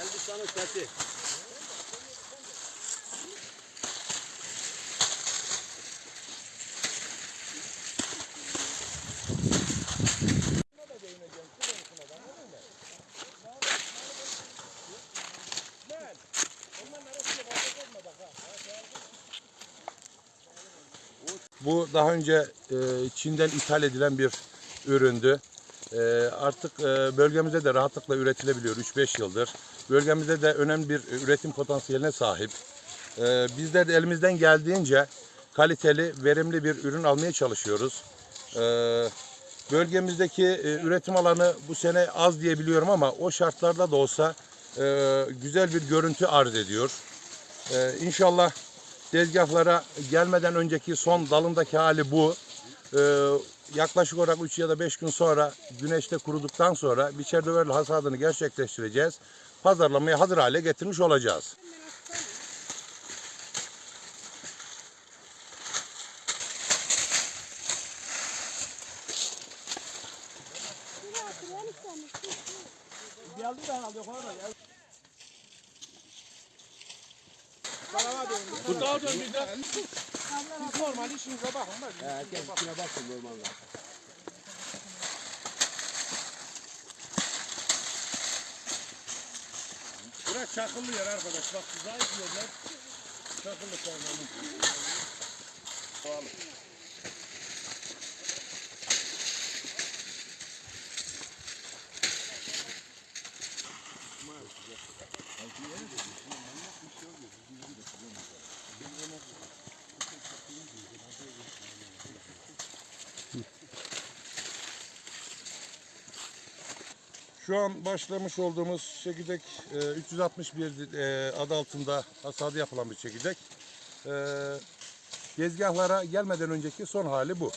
Aslanın sesi. Bu daha önce e, Çin'den ithal edilen bir üründü. E, artık e, bölgemizde de rahatlıkla üretilebiliyor 3-5 yıldır. Bölgemizde de önemli bir üretim potansiyeline sahip. E, bizler de elimizden geldiğince kaliteli, verimli bir ürün almaya çalışıyoruz. E, bölgemizdeki e, üretim alanı bu sene az diye biliyorum ama o şartlarda da olsa e, güzel bir görüntü arz ediyor. İnşallah tezgahlara gelmeden önceki son dalındaki hali bu. Ee, yaklaşık olarak 3 ya da 5 gün sonra güneşte kuruduktan sonra biçer döverli hasadını gerçekleştireceğiz. Pazarlamaya hazır hale getirmiş olacağız. Bu daha dön. Siz normal işinize bakın da. Herkes içine bakın normalde. Burası çakıllı yer arkadaş. Bak zayıf yerler. Çakıllı sormanın. Şu an başlamış olduğumuz çekirdek e, 361 e, adı altında hasadı yapılan bir çekirdek. E, Gezgahlara gelmeden önceki son hali bu.